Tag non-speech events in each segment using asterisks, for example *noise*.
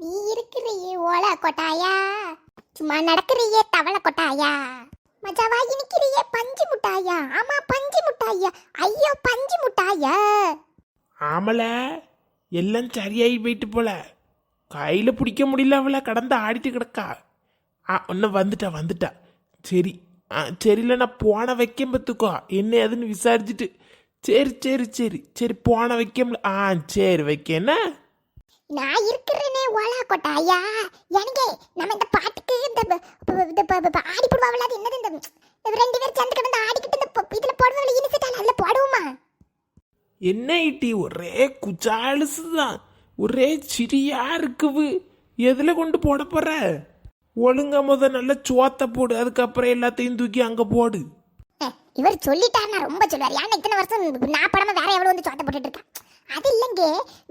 நீ இருக்கிறியே ஓல கொட்டாயா? சும்மா நடக்கிறியே தவளை கொட்டாயா? மஜாவா இனிக்கிறியே பஞ்சு முட்டாயா? ஆமா பஞ்சு முட்டாயா? ஐயோ பஞ்சு முட்டாயா? ஆமல எல்லாம் சரியாகி போயிட்டு போல. கையில் பிடிக்க முடியல அவளை கடந்து ஆடிட்டு கிடக்கா. ஆ இன்னும் வந்துட்டா வந்துட்டா. சரி ஆ சரில நான் போன வைக்கம் பத்துக்கோ என்ன ஏதுன்னு விசாரிச்சுட்டு. சரி சரி சரி சரி போன வைக்கம்ல. ஆ சரி வைக்க நான் இருக்கிறேனே ஓலா கொட்டாயா எனக்கு நம்ம இந்த பாட்டுக்கு இந்த இந்த ஆடி போடுவாங்களா அது என்னது இந்த ரெண்டு பேர் சேர்ந்து கிடந்து ஆடிக்கிட்டு இந்த இதுல போடுவாங்களா இனிசிட்டால் அதுல போடுவோமா? என்ன இட்டி ஒரே குச்சாலுசு தான் ஒரே சிரியா இருக்குது. எதில் கொண்டு போட போற? ஒழுங்கா முத நல்ல சோத்தை போடு அதுக்கப்புறம் எல்லாத்தையும் தூக்கி அங்கே போடு. இவர் சொல்லிட்டாருன்னா ரொம்ப சொல்லுவார். ஏன்னா இத்தனை வருஷம் நான் படமா வேற எவ்வளவு வந்து சோத்த போட்டுட்டு இருக்கேன் அது இல்லைங்க.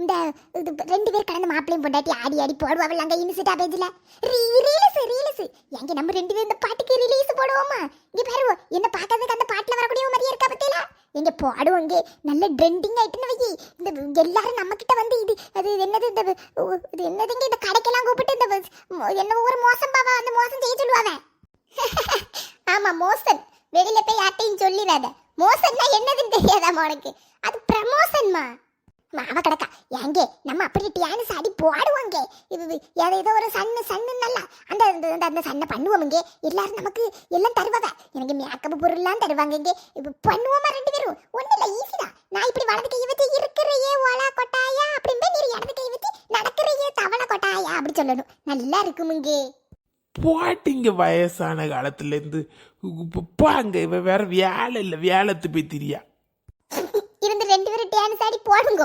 இந்த இது ரெண்டு பேர் கடந்த மாப்பிளையும் பொண்டாட்டி ஆடி ஆடி போடுவாள் அங்கே இனிசிட்டா பேஜில் ரீலீஸ் ரீலீஸ் எங்க நம்ம ரெண்டு பேரும் இந்த பாட்டுக்கு ரிலீஸ் போடுவோமா? இங்கே பாருவோம் என்ன பார்க்கறதுக்கு அந்த பாட்டில் வரக்கூடிய மாதிரியே இருக்கா பத்தியில எங்க போடுவோங்க. நல்ல ட்ரெண்டிங் ஆயிட்டுன்னு வை இந்த எல்லாரும் நம்ம கிட்ட வந்து இது அது என்னது இந்த இது என்னதுங்க? இந்த கடைக்கெல்லாம் கூப்பிட்டு இந்த என்ன ஒரு மோசம் பாவா அந்த மோசம் செய்ய சொல்லுவாங்க *laughs* ஆமா மோசன். வெளியில போய் யார்ட்டையும் சொல்லிடாத. மோசன்னா என்னதுன்னு தெரியாதாமா உனக்கு? அது ப்ரமோஷன்மா மாவ கிடக்கா. ஏங்கே நம்ம அப்படி டியானஸ் போடுவோங்க போடுவாங்க. இது இது ஏதோ ஏதோ ஒரு சன்னு சன்னு நல்லா அந்த அந்த- அந்த சன்னை பண்ணுவோமுங்க. எல்லாரும் நமக்கு எல்லாம் தருவாங்க. எனக்கு மேக்கப் பொருள்லாம் தருவாங்க இங்கே இப்போ பண்ணுவோமா ரெண்டு பேரும்? ஒன்றும் இல்லை ஈஸி தான். நான் இப்படி வலது கை வச்சு இருக்கிறையே ஓலா கொட்டாயா? அப்படின்னு நீர் இடது கை வச்சு நடக்கிறையே தவளை கொட்டாயா? அப்படி சொல்லணும். நல்லா இருக்குமுங்க. போட்டிங்க வயசான காலத்துலேருந்து இப்போ அங்கே வேற வேலை இல்லை வேலை போய் திரியா இருந்து ரெண்டு பேரும் டான்ஸ் ஆடி போடுங்க.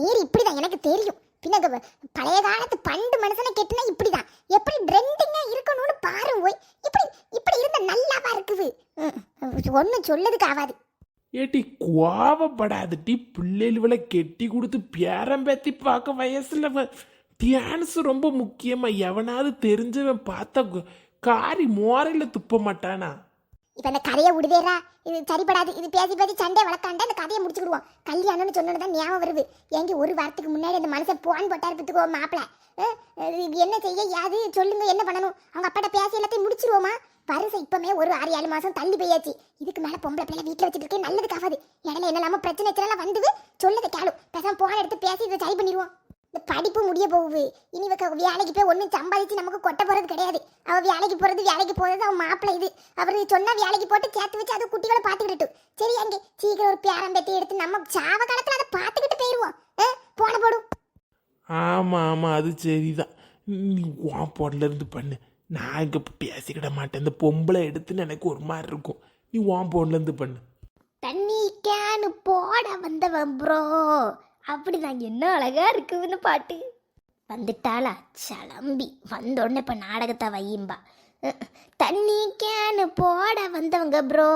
நீர் இப்படிதான் எனக்கு தெரியும். பின்ன பழைய காலத்து பண்டு மனுஷனை கெட்டுனா இப்படிதான். எப்படி ட்ரெண்டிங்கா இருக்கணும்னு பாரு போய் இப்படி இப்படி இருந்தா நல்லாவா இருக்குது? ஒன்றும் சொல்லதுக்கு ஆகாது ஏட்டி கோவப்படாதுட்டி. பிள்ளைகளை கெட்டி கொடுத்து பேரம் பேத்தி பார்க்க வயசுல டான்ஸ் ரொம்ப முக்கியமா. எவனாவது தெரிஞ்சவன் பார்த்தா காரி மோரையில் துப்ப மாட்டானா? இப்போ இந்த கதையை விடுவேரா இது சரிப்படாது இது பேசி பேசி சண்டை வளர்க்காண்டா இந்த கதையை முடிச்சுக்கிடுவோம். கல்யாணம்னு சொன்னது தான் ஞாபகம் வருது. எங்க ஒரு வாரத்துக்கு முன்னாடி அந்த மனுஷன் போன் போட்டார் பத்துக்கோ மாப்பிள்ள என்ன செய்ய யாது சொல்லுங்க என்ன பண்ணணும்? அவங்க அப்பாட்ட பேசி எல்லாத்தையும் முடிச்சிருவோமா? வருஷம் இப்பவுமே ஒரு ஆறு ஏழு மாசம் தள்ளி போயாச்சு. இதுக்கு மேல பொம்பளை பிள்ளை வீட்டுல வச்சுட்டு இருக்கேன் நல்லது ஆகாது. இடையில என்னெல்லாம பிரச்சனை எல்லாம் வந்து சொல்லதை கேளு. பேசாம போன எடுத்து பேசி இதை சரி பண்ணிடுவோம். படிப்பு முடிய போகுது. இனி இவ வேலைக்கு போய் ஒன்றும் சம்பாதிச்சு நமக்கு கொட்ட போறது கிடையாது. அவ வேலைக்கு போறது வேலைக்கு போறது அவன் மாப்பிள்ளை இது. அவரு சொன்னா வேலைக்கு போட்டு சேர்த்து வச்சு அது குட்டிகளை பார்த்துக்கிட்டு சரி அங்கே சீக்கிரம் ஒரு பேரம் பெத்தி எடுத்து நம்ம சாவ காலத்துல அதை பார்த்துக்கிட்டு போயிடுவோம் ஆ, போன போடும் ஆமா ஆமா அது சரிதான். நீ உன் போன்ல இருந்து பண்ணு. நான் இங்க பேசிக்கிட மாட்டேன். இந்த பொம்பளை எடுத்துன்னு எனக்கு ஒரு மாதிரி இருக்கும். நீ உன் போன்ல இருந்து பண்ணு. தண்ணி கேனு போட வந்தவன் ப்ரோ அப்படிதான் என்ன அழகா இருக்குதுன்னு பாட்டு. வந்துட்டாளா? சலம்பி. வந்தோடனே இப்போ நாடகத்தை வையும்பா. தண்ணி கேனு போட வந்தவங்க ப்ரோ.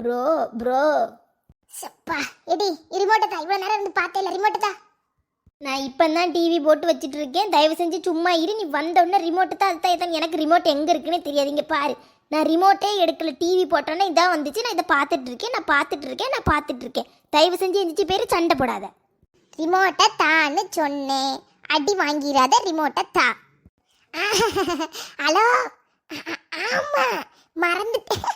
Bro bro. சப்பா எடி ரிமோட்டை தான் இவ்வளோ நேரம் இருந்து இல்லை. ரிமோட்டை தான் நான் இப்போ தான் டிவி போட்டு வச்சுட்டு இருக்கேன் தயவு செஞ்சு சும்மா இரு. நீ வந்தோடனே ரிமோட்டு தான் அதுதான் இதான் எனக்கு ரிமோட் எங்கே இருக்குன்னு தெரியாது. இங்கே பாரு. நான் ரிமோட்டே எடுக்கல. டிவி போட்டோன்னே இதான் வந்துச்சு. நான் இதை பார்த்துட்டு இருக்கேன் நான் பார்த்துட்டு இருக்கேன் நான் பார்த்துட்டு இருக்கேன் தயவு செஞ்சு எந்திரிச்சு பேர் சண்டை போடாத. ரிமோட்டை தான்னு சொன்னேன். அடி வாங்கிடாத ரிமோட்டை தா. ஹலோ? ஆமா. மறந்துட்டேன்.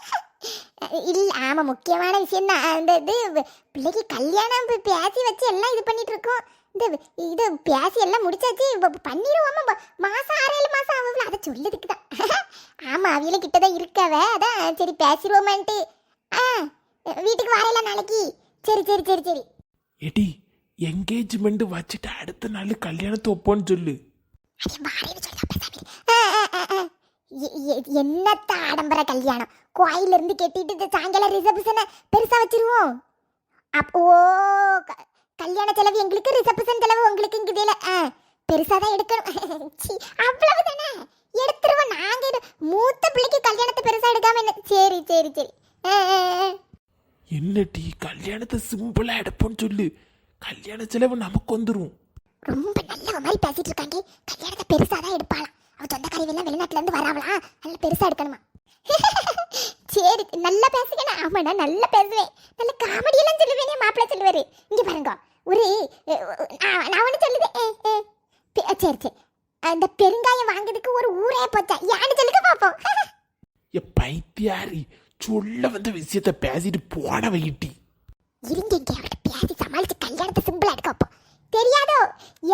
இல்லை ஆமாம் முக்கியமான விஷயம் தான் இந்த இது பிள்ளைக்கு கல்யாணம் பேசி வச்சு எல்லாம் இது பண்ணிட்டு இருக்கோம் இந்த இது பேசி எல்லாம் முடிச்சாச்சு பண்ணிடுவோமா? மாதம் ஆறு ஏழு மாதம் ஆகும்ல. அதை சொல்லதுக்கு தான். ஆமாம் அவியில கிட்ட தான் இருக்கவ அதான் சரி பேசிடுவோமான்ட்டு. ஆ வீட்டுக்கு வரையில நாளைக்கு. சரி சரி சரி சரி. எட்டி என்கேஜ்மெண்ட் வச்சுட்டு அடுத்த நாள் கல்யாணத்தை ஒப்போன்னு சொல்லு. என்னத்த ஆடம்பர கல்யாணம்? கோயில இருந்து கெட்டிட்டு சாயங்காலம் ரிசப்ஷனை பெருசா வச்சிருவோம். அப்போ கல்யாண செலவு எங்களுக்கு ரிசப்ஷன் செலவு உங்களுக்கு இங்குதில பெருசா தான் எடுக்கணும். *laughs* சீ, அவ்வளவுதானே? எடுத்துருவோம். நாங்க மூத்த பிள்ளைக்கு கல்யாணத்தை பெருசா எடுக்காம என்ன? சரி சரி சரி. ஆ, ஆ, ஆ. என்ன டீ கல்யாணத்தை சிம்பிளா எடுப்போன்னு சொல்லு. கல்யாண செலவு நமக்கு வந்துடும் ரொம்ப நல்ல மாதிரி பேசிட்டு இருக்காங்க கல்யாணத்தை பெருசா தான் எடுப்பாளாம். அவ சொந்தக்காரி எல்லாம் வெளிநாட்டுல இருந்து வராவளா? நல்ல பெருசா எடுக்கணுமா? *laughs* சரி நல்லா பேசுகிறேன் ஆமா நான் நல்லா பேசுவேன். நல்ல காமெடி எல்லாம் சொல்லுவேனே மாப்பிள்ளை சொல்லுவாரு. இங்க பாருங்க. ஒரு நான் ஒன்று சொல்லுவேன் சரி சரி. அந்த பெருங்காயம் வாங்குறதுக்கு ஒரு ஊரே போச்சா? யான்னு சொல்லுங்க பாப்போம். *laughs* எ பைத்தியாரி சொல்ல வந்த விஷயத்த பேசிட்டு போன வைட்டி இருங்க இங்க அவட்ட பேசி சமாளிச்சு கல்யாணத்தை சிம்பிளா எடுக்க வைப்போம் தெரியாதோ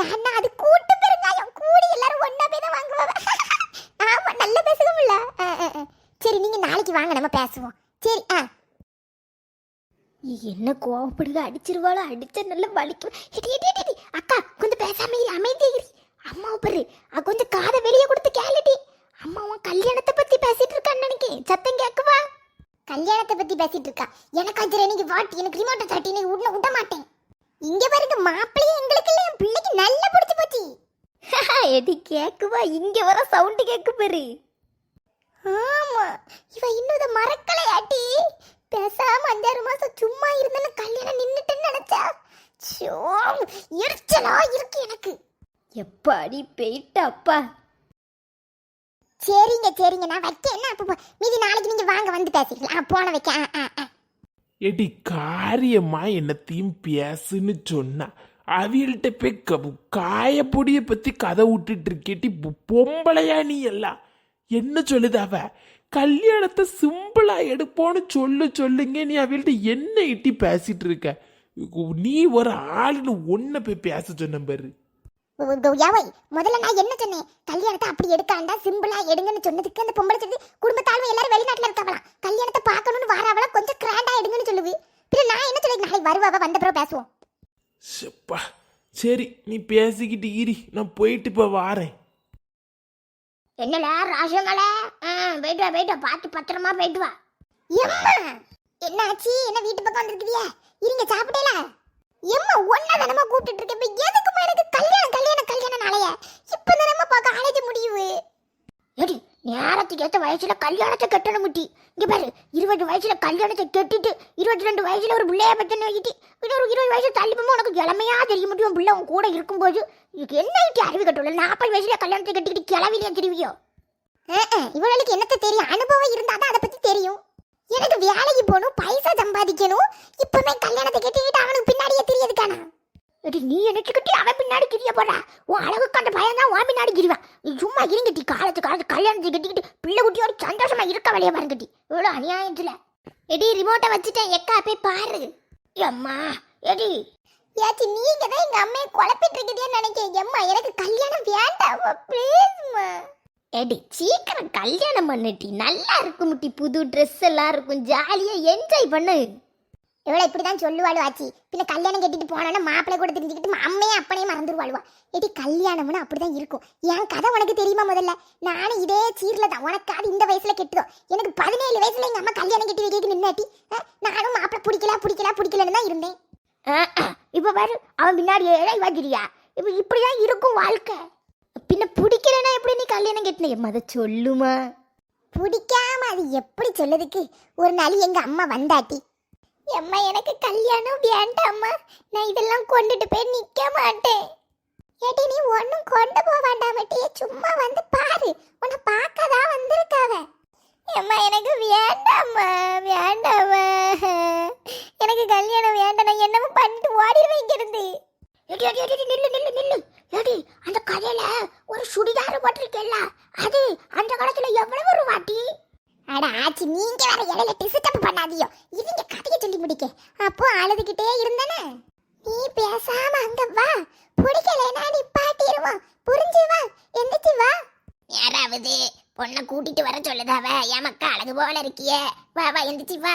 ஏன்னா அது கூட்டு பெருங்காயம் கூடி எல்லாரும் ஒண்ணா போய் தான் வாங்குவாங்க ஆமா நல்ல பேசுவோம்ல ஆ, ஆ, ஆ. சரி நீங்க நாளைக்கு வாங்க நம்ம பேசுவோம். சரி ஆ. என்ன கோவப்படுது? அடிச்சிருவாளோ? அடிச்ச நல்லா வலிக்கும். அக்கா கொஞ்சம் பேசாம இரு. அமைதியா இரு. அம்மாவை பாரு. அ, கொஞ்சம் காதை வெளியே கொடுத்து கேளுடி அம்மாவும் கல்யாணத்தை பத்தி பேசிட்டு இருக்கான்னு நினைக்கிறேன் சத்தம் கேட்கவா? கல்யாணத்தை பத்தி பேசிட்டு இருக்கா? எனக்கு அஜர நீங்க வாட்டி எனக்கு ரிமோட்டை தட்டி நீ உடனே விட மாட்டேன். இங்க பாருங்க மாப்பிள்ளையும் எங்களுக்கு இல்ல. என் பிள்ளைக்கு நல்லா பிடிச்சி போச்சு. *laughs* எடி கேக்குவா? இங்க வர சவுண்டு கேக்கு பாரு. ஆமா. இவ இன்னும் இதை மறக்கலையாட்டி பேசாம அஞ்சாறு மாசம் சும்மா இருந்தேன்னு கல்யாணம் நின்னுட்டுன்னு நினைச்சா? ஷோ எரிச்சலா இருக்கு எனக்கு. எப்பாடி போயிட்டு அப்பா? சரிங்க சரிங்க. நான் வைக்க என்ன அப்போ மீதி நாளைக்கு நீங்க வாங்க வந்து பேசிக்கலாம். போன வைக்க ஆ, ஆ. எடி காரியமா என்னத்தையும் பேசுன்னு சொன்னா அவியல்கிட்ட போய் காயப்பொடியை பத்தி கதை விட்டுட்டு இருக்கேட்டி பொ- பொம்பளையா நீ எல்லாம். என்ன சொல்லுது அவ? கல்யாணத்தை சிம்பிளா எடுப்போன்னு சொல்லு சொல்லுங்க. நீ அவியல்கிட்ட என்ன இட்டி பேசிட்டு இருக்க? நீ ஒரு ஆளுன்னு ஒன்ன போய் பேச சொன்ன பாரு. உ- உ- யாவை? முதல்ல நான் என்ன சொன்னேன்? கல்யாணத்தை அப்படி எடுக்காண்டா சிம்பிளா எடுங்கன்னு சொன்னதுக்கு அந்த பொம்பளை சொல்லி குடும்பத்தாழ்வு எல்லாரும் வெளிநாட்டுல இருக்காவலாம் கல்யாணத்தை பார்க்கணும்னு வாராவலாம் கொஞ்சம் கிராண்டா எடுங்கன்னு சொல்லுது. பின்ன நான் என்ன சொல்லி நாளைக்கு வருவாவ வந்த பிறகு பேசுவோம். செப்பா சரி நீ பேசிக்கிட்டு இரி. நான் போயிட்டு இப்போ வாரேன். என்னல ராசமல போயிட்டு வா போயிட்டு வா. பார்த்து பத்திரமா போயிட்டு வா. எம்மா! என்னாச்சு என்ன வீட்டு பக்கம் வந்திருக்கிறியா? இருங்க சாப்பிட்டேல. எம்மா ஒன்னா தானமா கூப்பிட்டு இருக்கேன் இப்ப எதுக்குமா எனக்கு கல்யாணம் கல்யாணம் கல்யாணம் நாளைய இப்ப தானமா பார்க்க காலேஜ் முடியுது. ஏடி நேரத்துக்கு ஏற்ற வயசுல கல்யாணத்தை கட்டணும் முட்டி. இங்க பாரு இருபது வயசுல கல்யாணத்தை கட்டிட்டு இருபத்தி ரெண்டு வயசுல ஒரு பிள்ளைய பற்றி வைக்கிட்டு இன்னொரு இருபது வயசு தள்ளிப்போமோ உனக்கு இளமையா தெரிய முடியும் பிள்ளை உன் கூட இருக்கும்போது. இதுக்கு என்ன இட்டி அறிவு கட்டல நாற்பது வயசுல கல்யாணத்தை கட்டிக்கிட்டு கிளவிலையா தெரிவியோ? இவளுக்கு என்னத்த தெரியும்? அனுபவம் இருந்தாதான் அதை பத்தி தெரியும். எனக்கு வேலைக்கு போகணும் பைசா சம்பாதிக்கணும். இப்பவே கல்யாணத்தை கட்டிக்கிட்டு அவனுக்கு பின்னாடியே தெரியதுக்கானா ஏடி நீ நினைச்சுக்கிட்டு அவன் பின்னாடி கிரிய போடுற. உன் அழகுக்கு அந்த பையன் தான் உன் பின்னாடி கிரிவான் நீ சும்மா இருங்கட்டி காலத்து காலத்து கல்யாணத்தை கட்டிக்கிட்டு பிள்ளை குட்டியோட சந்தோஷமா இருக்க வழியா பாருங்கட்டி இவ்வளோ அநியாயத்துல எடி ரிமோட்டை வச்சுட்டேன். எக்கா போய் பாரு. அம்மா எடி. ஏச்சி நீங்க தான் எங்க அம்மையை குழப்பிட்டு இருக்கீங்கன்னு நினைக்கிறேன். அம்மா எனக்கு கல்யாணம் வேண்டாம் ப்ளீஸ்மா எடி சீக்கிரம் கல்யாணம் பண்ணுட்டி நல்லா இருக்கும் முட்டி. புது ட்ரெஸ் எல்லாம் இருக்கும். ஜாலியாக என்ஜாய் பண்ணு. இவ்வளோ இப்படி தான் சொல்லுவாள் ஆச்சி. பின்ன கல்யாணம் கட்டிட்டு போனோன்னா மாப்பிள்ளை கூட தெரிஞ்சுக்கிட்டு அம்மையும் அப்பனையும் மறந்துடுவாளுவா ஏடி கல்யாணம்னு அப்படிதான் இருக்கும். என் கதை உனக்கு தெரியுமா முதல்ல? நானும் இதே சீரில் தான். உனக்கு அது இந்த வயசில் கெட்டுதோ? எனக்கு பதினேழு வயசில் எங்கள் அம்மா கல்யாணம் கட்டி வைக்க நின்னாட்டி நானும் மாப்பிள்ளை பிடிக்கல பிடிக்கல பிடிக்கலன்னு தான் இருந்தேன். இப்போ பாரு அவன் பின்னாடி ஏழை வாக்கிறியா இப்போ இப்படி இப்படிதான் இருக்கும் வாழ்க்கை. பின்ன பிடிக்கலன்னா எப்படி நீ கல்யாணம் கட்டின? எம்மா அதை சொல்லுமா? பிடிக்காம அது எப்படி சொல்லதுக்கு ஒரு நாள் எங்கள் அம்மா வந்தாட்டி எம்மா எனக்கு கல்யாணம் வேண்டாம்மா. நான் இதெல்லாம் கொண்டுட்டு போய் நிக்க மாட்டேன். ஏடி நீ ஒன்றும் கொண்டு போக வேண்டாமட்டி சும்மா வந்து பாரு. உன்னை பார்க்க தான் வந்திருக்காவ. எம்மா எனக்கு வேண்டாம்மா வேண்டாம்மா. எனக்கு கல்யாணம் வேண்டாம் நான் என்னமோ பண்ணிட்டு ஓடிடுவேன் இங்கிருந்து எடி எடி எடி எடி, நில்லு நில்லு நில்லு எடி அந்த கதையில ஒரு சுடிதார் போட்டிருக்கேல்ல அது அந்த காலத்துல எவ்வளவு ஒரு வாட்டி அட ஆச்சி நீங்க வேற இடையில டிஸ்டர்ப் பண்ணாதியோ இவங்க கதையை சொல்லி முடிக்க அப்போ அழுதுகிட்டே இருந்தன நீ பேசாம அங்க வா பிடிக்கலைன்னா நீ பாட்டிடுவோம் புரிஞ்சு வா எந்திரிச்சு வா யாராவது பொண்ணை கூட்டிட்டு வர சொல்லுதாவ என் மக்கா அழகு போல இருக்கியே. வா வா எந்திரிச்சி வா.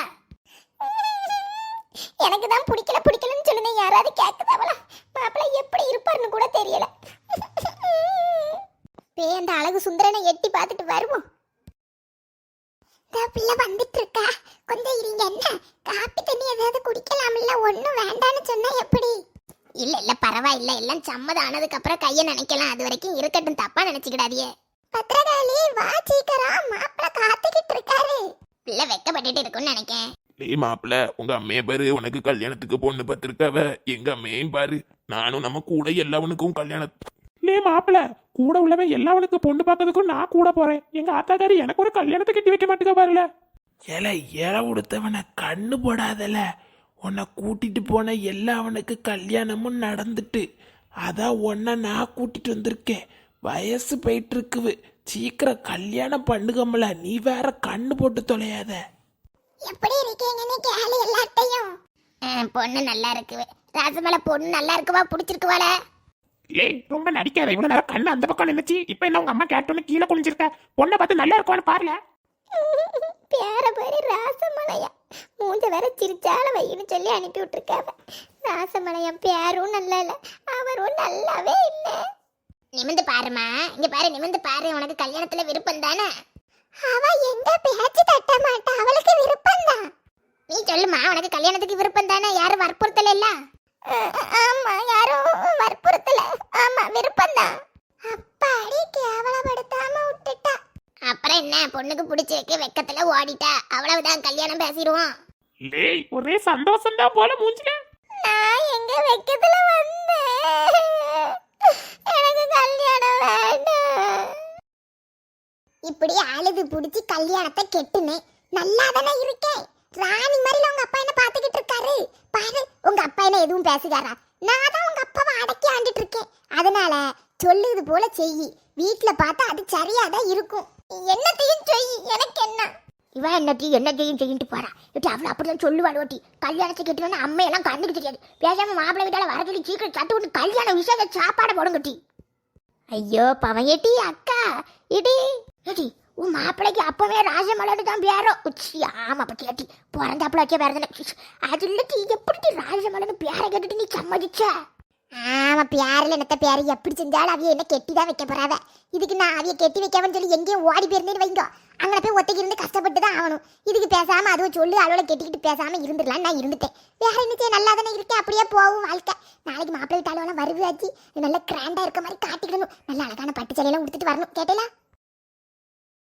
எனக்கு தான் பிடிக்கல பிடிக்கலன்னு சொல்லுங்க யாராவது கேட்குதாவல மாப்பிள்ளை எப்படி இருப்பாருன்னு கூட தெரியல. பே அந்த அழகு சுந்தரனை எட்டி பார்த்துட்டு வருவோம். பிள்ளை வந்துட்டு இருக்கா கொஞ்சம் இருங்க. என்ன? காப்பி தண்ணி ஏதாவது குடிக்கலாம் இல்ல ஒன்றும் வேண்டான்னு சொன்னா எப்படி? இல்ல இல்ல பரவாயில்ல. எல்லாம் சம்மதம் ஆனதுக்கு அப்புறம் கையை நினைக்கலாம். அது வரைக்கும் இருக்கட்டும். தப்பா நினைச்சுக்கிடாதியே பத்திரகாளி வா சீக்கிரம். மாப்பிள்ளை காத்துக்கிட்டு இருக்காரு பிள்ளை வெக்கப்பட்டுட்டு இருக்கும்னு நினைக்கேன். டேய் மாப்பிள்ள உங்க அம்மைய பாரு. உனக்கு கல்யாணத்துக்கு பொண்ணு பார்த்துருக்காவ. எங்க அம்மையும் பாரு. நானும் நம்ம கூட எல்லாவனுக்கும் கல்யாணம் லே மாப்பிள்ள கூட உள்ளவன் எல்லாவனுக்கு பொண்ணு பார்க்கறதுக்கும் நான் கூட போறேன். எங்க ஆத்தாக்காரி எனக்கு ஒரு கல்யாணத்தை கட்டி வைக்க மாட்டேங்க பாருல. ஏல ஏற உடுத்தவனை கண்ணு போடாதல. உன்னை கூட்டிட்டு போன எல்லாவனுக்கு கல்யாணமும் நடந்துட்டு. அதான் உன்னை நான் கூட்டிட்டு வந்திருக்கேன். வயசு போயிட்டு இருக்குது சீக்கிரம் கல்யாணம் பண்ணுகம்ல. நீ வேற கண்ணு போட்டு தொலையாத. எப்படி இருக்கீங்கன்னு கேளு எல்லாத்தையும் பொண்ணு நல்லா இருக்கு ராசமலை பொண்ணு நல்லா இருக்குவா? பிடிச்சிருக்குவாள. ஏய் ரொம்ப நடிக்காத. இவ்வளவு நேரம் கண்ணு அந்த பக்கம் நின்னுச்சு. இப்ப என்ன உங்க அம்மா கேட்டோன்னு கீழே குனிஞ்சிருக்க. பொண்ணை பார்த்து நல்லா இருக்கும்னு பாருல. பேர பேரு ராசமலையா. மூஞ்ச வேற சிரிச்சால வையின்னு சொல்லி அனுப்பி விட்டுருக்காவ. ராசமலையா பேரும் நல்லா இல்ல. அவரும் நல்லாவே இல்ல. நிமிந்து பாருமா இங்க பாரு நிமிந்து பாரு. உனக்கு கல்யாணத்துல விருப்பம் தானே? அவ எந்த பேச்சு தட்ட மாட்டா? அவளுக்கு விருப்பம் தான். நீ சொல்லுமா உனக்கு கல்யாணத்துக்கு விருப்பம் தானே? யாரும் வற்புறுத்தல இல்ல? ஆமா யாரும் வற்புறுத்தல. ஆமா விருப்பம் தான். அப்பாடி கேவலப்படுத்தாம விட்டுட்டா. அப்புறம் என்ன? பொண்ணுக்கு பிடிச்சிருக்கு வெக்கத்துல ஓடிட்டா. அவ்வளவுதான் கல்யாணம் பேசிடுவோம். ஒரே சந்தோஷம் தான் போல மூஞ்சில. நான் எங்க வெக்கத்துல வந்தேன் எனக்கு கல்யாணம் வேண்டாம் இப்படி அழுது பிடிச்சி கல்யாணத்தை கெட்டுனேன். நல்லா தானே இருக்கேன். ராணி மாதிரி உங்க அப்பா என்ன பாத்துக்கிட்டு இருக்காரு. பாரு உங்க அப்பா என்ன எதுவும் பேசுகாரா நான் தான் உங்க அப்பாவை அடக்கி ஆண்டுட்டு இருக்கேன். அதனால சொல்லுது போல செய் வீட்டில் பார்த்தா அது சரியா தான் இருக்கும். என்னத்தையும் செய் எனக்கு என்ன? இவன் என்னத்தையும் என்னத்தையும் செய்யிட்டு போறா. இட்டு அவளை அப்படிதான் சொல்லுவாள் ஓட்டி. கல்யாணத்தை கேட்டோன்னு அம்மையெல்லாம் கண்ணுக்கு தெரியாது. பேசாம மாப்பிள்ளை வீட்டால வர சொல்லி சீக்கிரம் சட்டு விட்டு கல்யாண விஷயத்த சாப்பாடை போடுங்கட்டி ஐயோ பவையட்டி ஏட்டி அக்கா இடி ஏடி உன் மாப்பிள்ளைக்கு அப்பவே ராஜமலர்னு தான் பேரோ உச்சி ஆமா பத்தி கேட்டி. பிறந்தாப்புல வைக்க வேற அது இல்லாட்டி எப்படி ராஜமலர்னு பேரை கேட்டுட்டு நீ சம்மதிச்ச? ஆமா பேரில் என்னத்த பேர்? எப்படி செஞ்சாலும் அவிய என்ன கெட்டி தான் வைக்க போறாத இதுக்கு நான் அவிய கெட்டி வைக்காமன்னு சொல்லி எங்கேயும் ஓடி போயிருந்தேன்னு வைங்க. அங்கே போய் ஒத்தைக்கு இருந்து கஷ்டப்பட்டு தான் ஆகணும். இதுக்கு பேசாமல் அதுவும் சொல்லி அளவில் கெட்டிக்கிட்டு பேசாமல் இருந்துடலாம் நான் இருந்துட்டேன். வேற என்ன நல்லா தானே இருக்கேன். அப்படியே போகும் வாழ்க்கை. நாளைக்கு மாப்பிள்ளை வீட்டாளெல்லாம் வருவாச்சு. நல்லா கிராண்டாக இருக்க மாதிரி காட்டிக்கணும். நல்ல அழகான பட்டு சேலையெல்லாம் உடுத்துட்டு வரணும். கேட்டேலா